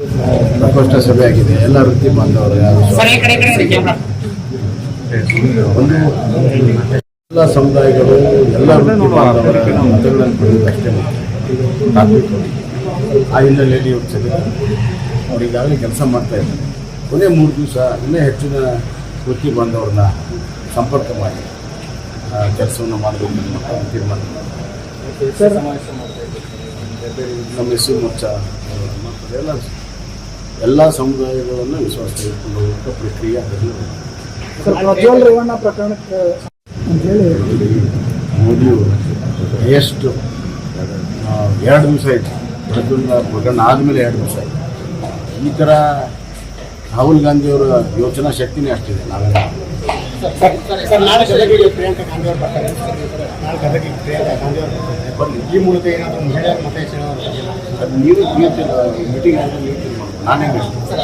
ಪ್ರಕೋಷ್ಠ ಸಭೆ ಆಗಿದೆ ಎಲ್ಲ ವೃತ್ತಿ ಬಾಂಧವರು ಯಾರು? ಒಂದು ಎಲ್ಲ ಸಮುದಾಯಗಳು ಎಲ್ಲ ವೃತ್ತಿ ಬಾಂಧವರ ಮತಗಳನ್ನು ಪಡೆಯುವುದು ಅಷ್ಟೇ ತಾತ್ವಿಕ ಆ ಹಿನ್ನೆಲೆಯಲ್ಲಿ ಇವ್ರು ಸಭೆ ಅವ್ರು ಈಗಾಗಲೇ ಕೆಲಸ ಮಾಡ್ತಾ ಇದ್ದಾರೆ. ಕೊನೆ ಮೂರು ದಿವಸ ಇನ್ನೂ ಹೆಚ್ಚಿನ ವೃತ್ತಿ ಬಾಂಧವ್ರನ್ನ ಸಂಪರ್ಕ ಮಾಡಿ ಕೆಲಸವನ್ನು ಮಾಡಬೇಕು ಅನ್ನೋ ತೀರ್ಮಾನ. ನಮ್ಮ ಎಸ್ ಸಿ ಮೋರ್ಚಾ ಮತ್ತು ಎಲ್ಲ ಎಲ್ಲ ಸಮುದಾಯಗಳನ್ನು ವಿಶ್ವಾಸ ತೆಗೆದುಕೊಂಡು ಹೋಗುವಂಥ ಪ್ರಕ್ರಿಯೆ ಅದರಲ್ಲಿ ಇದೆ. ಸರ್ ಪ್ರಜ್ವಲ್ ರೇವಣ್ಣ ಪ್ರಕರಣಕ್ಕೆ ಅಂತೇಳಿ ಮೋದಿಯವರು ಎಷ್ಟು ಎರಡು ದಿವಸ ಆಯಿತು. ಪ್ರಜ್ವಲ್ ಪ್ರಕರಣ ಆದಮೇಲೆ ಎರಡು ದಿವಸ ಆಯಿತು. ಈ ಥರ ರಾಹುಲ್ ಗಾಂಧಿಯವರ ಯೋಚನಾ ಶಕ್ತಿನೇ ಅಷ್ಟಿದೆ ನಾವೆಲ್ಲ. ಸರ್ ನಾಳೆ ಗದಗಿಗೆ ಪ್ರಿಯಾಂಕಾ ಗಾಂಧಿ ಅವರು ಬರ್ತಾರೆ. ನಾಳೆ ಗದಗಿಗೆ ಪ್ರಿಯಾಂಕಾ ಗಾಂಧಿ ಅವರು ಬರ್ತಾರೆ. ಬನ್ನಿ. ಈ ಮೂಲಕ ಏನಾದರೂ ಮಹಿಳೆಯರ ಮತ ಅದು ನೀವು ಮೀಟಿಂಗ್ ನಾನೇ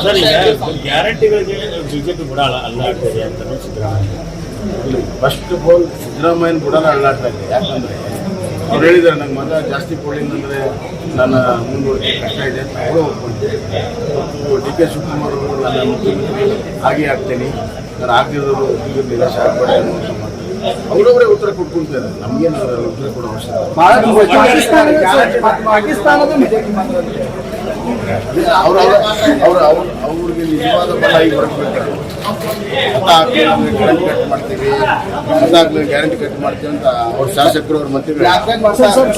ಸರ್ ಈಗ ಗ್ಯಾರಂಟಿಗಳಿಗೆ ಬಿಜೆಪಿ ಬಿಡಲ್ಲ ಅಲ್ಲಾಡ್ತೀರಿ ಅಂತ ಸಿದ್ದರಾಮಯ್ಯ ಫಸ್ಟ್ ಆಫ್ ಆಲ್ ಸಿದ್ದರಾಮಯ್ಯನ ಬಿಡೋಣ ಅಳ್ಳಾಡ್ತಾ ಇದೆ ಯಾಕಂದ್ರೆ ಅವ್ರು ಹೇಳಿದ್ದಾರೆ ನಂಗೆ ಮಗ ಜಾಸ್ತಿ ಕೊಡಲಿಲ್ಲ ಅಂದರೆ ನನ್ನ ಮುಂದುವರಿಕೆ ಕಷ್ಟ ಇದೆ ಅಂತ. ಅವರು ಒಪ್ಕೊಂಡಿದ್ದೆ ಡಿ ಕೆ ಶಿವಕುಮಾರ್ ಅವರು ನನ್ನ ಮುಖ್ಯಮಂತ್ರಿ ಹಾಗೆ ಆಗ್ತೇನೆ. ನಾನು ಆಗ್ತಿರೋದು ನಿರಾಶೆ ಆಗಬೇಡ ಅವರವರೇ ಉತ್ತರ ಕೊಟ್ಕೊಳ್ತಾರೆ ನಮ್ಗೇನು ಉತ್ತರ ಕೊಡೋ ಅವಶ್ಯಕತೆ ಅವ್ರ ಅವ್ರ ಅವ್ರ ಅವ್ರಿಗೆ ನಿಜವಾದ ಬಲ ಈಗ ಹಾಕಿ ಗ್ಯಾರಂಟಿ ಕಟ್ ಮಾಡ್ತೀವಿ ಗ್ಯಾರಂಟಿ ಕಟ್ ಮಾಡ್ತೀವಿ ಅಂತ ಅವ್ರ ಶಾಸಕರು ಅವ್ರ ಸರ್